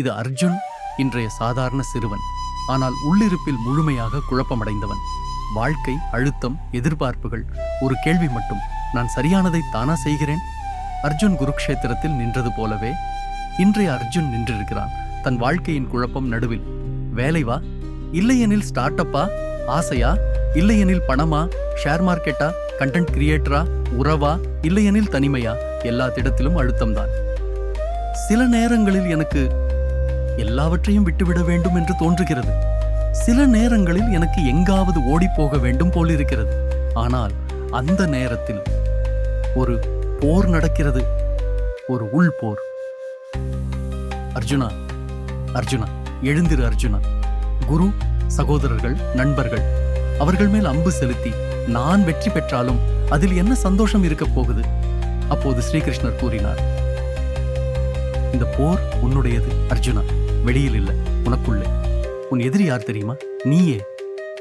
இது அர்ஜுன் இன்றைய சாதாரண சிறுவன். ஆனால் உள்ளிருப்பில் முழுமையாக குழப்பமடைந்தவன். வாழ்க்கை அழுத்தம் எதிர்பார்ப்புகள் ஒரு கேள்வி மட்டும் நான் சரியானதை தானா செய்கிறேன்? அர்ஜுன் குருக்ஷேத்திரத்தில் நின்றது போலவே இன்றைய அர்ஜுன் நின்றிருக்கிறான். தன் வாழ்க்கையின் குழப்பம் நடுவில் வேலைவா இல்லையெனில் ஸ்டார்ட் அப்பா ஆசையா? இல்லையெனில் பணமா? ஷேர் மார்க்கெட்டா கண்டென்ட் கிரியேட்டரா உறவா? இல்லையெனில் தனிமையா? எல்லா திடத்திலும் அழுத்தம்தான். சில நேரங்களில் எனக்கு எல்லாவற்றையும் விட்டுவிட வேண்டும் என்று தோன்றுகிறது. சில நேரங்களில் எனக்கு எங்காவது ஓடிப்போக வேண்டும் போலிருக்கிறது. ஆனால் அந்த நேரத்தில் ஒரு போர் நடக்கிறது. ஒரு உள் போர். அர்ஜுனா அர்ஜுனா எழுந்திரு அர்ஜுனா. குரு சகோதரர்கள் நண்பர்கள் அவர்கள் மேல் அம்பு செலுத்தி நான் வெற்றி பெற்றாலும் அதில் என்ன சந்தோஷம் இருக்கப் போகுது? அப்போது ஸ்ரீகிருஷ்ணர் கூறினார் இந்த போர் உன்னுடையது அர்ஜுனா. வெளியில் இல்ல. உனக்குள்ளே. உன் எதிரி யார் தெரியுமா? நீயே.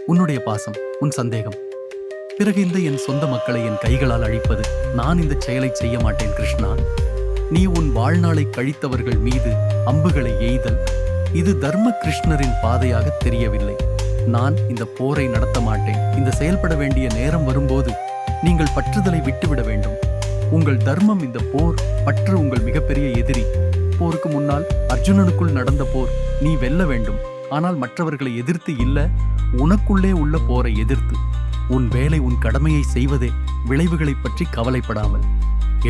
உன்னுடைய பாசம் உன் சந்தேகம். பிறகு இந்த என் சொந்த மக்களை என் கைகளால் அழிப்பது நான் இந்த செயலை செய்ய மாட்டேன் கிருஷ்ணா. நீ உன் வாழ்நாளை கழித்தவர்கள் மீது அம்புகளை எய்தல். இது தர்ம கிருஷ்ணரின் பாதையாக தெரியவில்லை. நான் இந்த போரை நடத்த மாட்டேன். இந்த செயல்பட வேண்டிய நேரம் வரும்போது நீங்கள் பற்றுதலை விட்டுவிட வேண்டும். உங்கள் தர்மம் இந்த போர் பற்று உங்கள் மிகப்பெரிய எதிரி. போருக்கு முன்னால் அர்ஜுனனுக்குள் நடந்த போர். நீ வெல்ல வேண்டும். ஆனால் மற்றவர்களை எதிர்த்து இல்ல உனக்குள்ளே உள்ள போரை எதிர்த்து. உன் வேலை உன் கடமையை செய்வதே விளைவுகளை பற்றி கவலைப்படாமல்.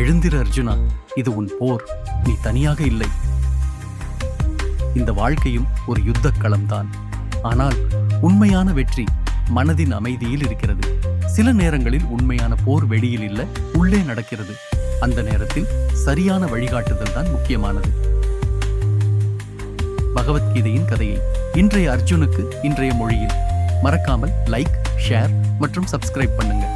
எழுந்திரு அர்ஜுனா இது உன் போர். நீ தனியாக இல்லை. இந்த வாழ்க்கையும் ஒரு யுத்த களம்தான். ஆனால் உண்மையான வெற்றி மனதின் அமைதியில் இருக்கிறது. சில நேரங்களில் உண்மையான போர் வெளியில் இல்ல உள்ளே நடக்கிறது. அந்த நேரத்தில் சரியான வழிகாட்டுதல் தான் முக்கியமானது. பகவத்கீதையின் கதையை இன்றைய அர்ஜுனுக்கு இன்றைய மொழியில் மறக்காமல் லைக் ஷேர் மற்றும் சப்ஸ்கிரைப் பண்ணுங்க.